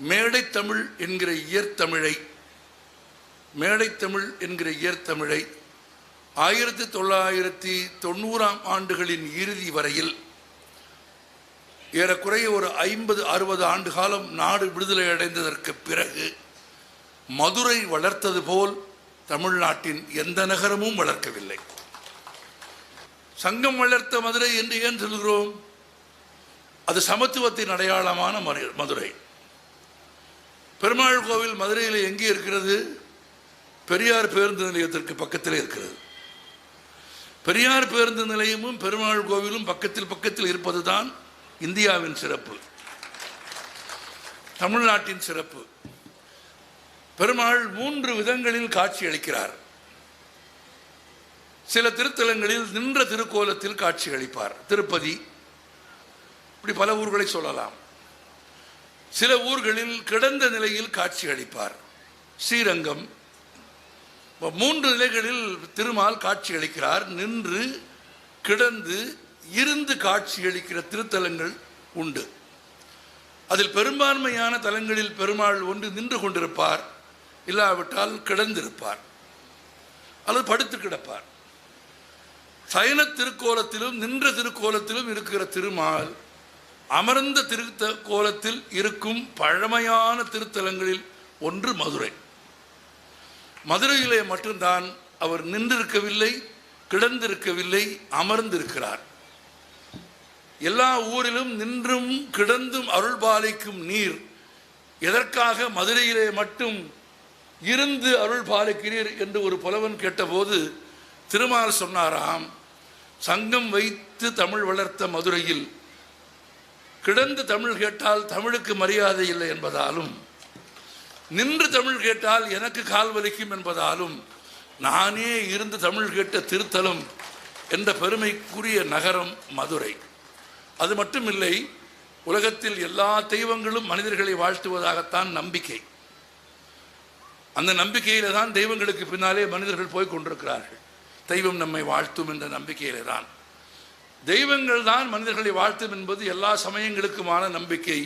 மேடைத்தமிழ் என்கிற இயற்தமிழை மேடைத்தமிழ் என்கிற இயற்தமிழை ஆயிரத்தி தொள்ளாயிரத்தி தொண்ணூறாம் ஆண்டுகளின் இறுதி வரையில் ஏறக்குறைய ஒரு ஐம்பது அறுபது ஆண்டு காலம் நாடு விடுதலை அடைந்ததற்கு பிறகு மதுரை வளர்த்தது போல் தமிழ்நாட்டின் எந்த நகரமும் வளர்க்கவில்லை. சங்கம் வளர்த்த மதுரை என்று ஏன் சொல்கிறோம்? அது சமத்துவத்தின் அடையாளமான மதுரை. பெருமாள் கோவில் மதுரையில் எங்கே இருக்கிறது? பெரியார் பேருந்து நிலையத்திற்கு பக்கத்தில் இருக்கிறது. பெரியார் பேருந்து நிலையமும் பெருமாள் கோவிலும் பக்கத்தில் பக்கத்தில் இருப்பதுதான் இந்தியாவின் சிறப்பு. தமிழ்நாட்டின் சிறப்பு. பெருமாள் மூன்று விதங்களில் காட்சி அளிக்கிறார். சில திருத்தலங்களில் நின்ற திருக்கோலத்தில் காட்சி அளிப்பார். திருப்பதி. இப்படி பல ஊர்களை சொல்லலாம். சில ஊர்களில் கிடந்த நிலையில் காட்சி அளிப்பார். ஸ்ரீரங்கம். மூன்று நிலைகளில் திருமால் காட்சி அளிக்கிறார். நின்று கிடந்து இருந்து காட்சி அளிக்கிற திருத்தலங்கள் உண்டு. அதில் பெரும்பான்மையான தலங்களில் பெருமாள் ஒன்று நின்று கொண்டிருப்பார். இல்லாவிட்டால் கிடந்திருப்பார். அல்லது படுத்து கிடப்பார். சயன திருக்கோலத்திலும் நின்ற திருக்கோலத்திலும் இருக்கிற திருமால் அமர்ந்த திருத்த கோலத்தில் இருக்கும் பழமையான திருத்தலங்களில் ஒன்று மதுரை. மதுரையிலே மட்டும்தான் அவர் நின்றிருக்கவில்லை கிடந்திருக்கவில்லை அமர்ந்திருக்கிறார். எல்லா ஊரிலும் நின்றும் கிடந்தும் அருள்பாலிக்கும் நீர் எதற்காக மதுரையிலே மட்டும் இருந்து அருள் பாலிக்கிறீர் என்று ஒரு புலவன் கேட்டபோது திருமால் சொன்னாராம் சங்கம் வைத்து தமிழ் வளர்த்த மதுரையில் கிடந்து தமிழ் கேட்டால் தமிழுக்கு மரியாதை இல்லை என்பதாலும் நின்று தமிழ் கேட்டால் எனக்கு கால் வலிக்கும் என்பதாலும் நானே இருந்து தமிழ் கேட்ட திருத்தலம் என்ற பெருமைக்குரிய நகரம் மதுரை. அது மட்டுமில்லை உலகத்தில் எல்லா தெய்வங்களும் மனிதர்களை வாழ்த்துவதாகத்தான் நம்பிக்கை. அந்த நம்பிக்கையில தான் தெய்வங்களுக்கு பின்னாலே மனிதர்கள் போய் கொண்டிருக்கிறார்கள். தெய்வம் நம்மை வாழ்த்தும் என்ற நம்பிக்கையிலே தான். தெய்வங்கள் தான் மனிதர்களை வாழ்த்தும் என்பது எல்லா சமயங்களுக்குமான நம்பிக்கை.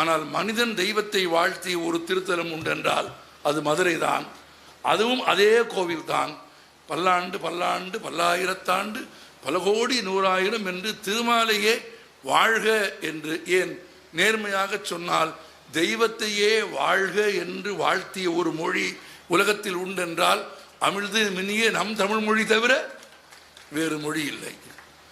ஆனால் மனிதன் தெய்வத்தை வாழ்த்திய ஒரு திருத்தலம் உண்டென்றால் அது மதுரை தான். அதுவும் அதே கோவில் தான். பல்லாண்டு பல்லாண்டு பல்லாயிரத்தாண்டு பல கோடி நூறாயிரம் என்று திருமாலையே வாழ்க என்று ஏன் நேர்மையாக சொன்னால் தெய்வத்தையே வாழ்க என்று வாழ்த்திய ஒரு மொழி உலகத்தில் உண்டென்றால் அமிழ்து மினிய நம் தமிழ் மொழி தவிர வேறு மொழி இல்லை.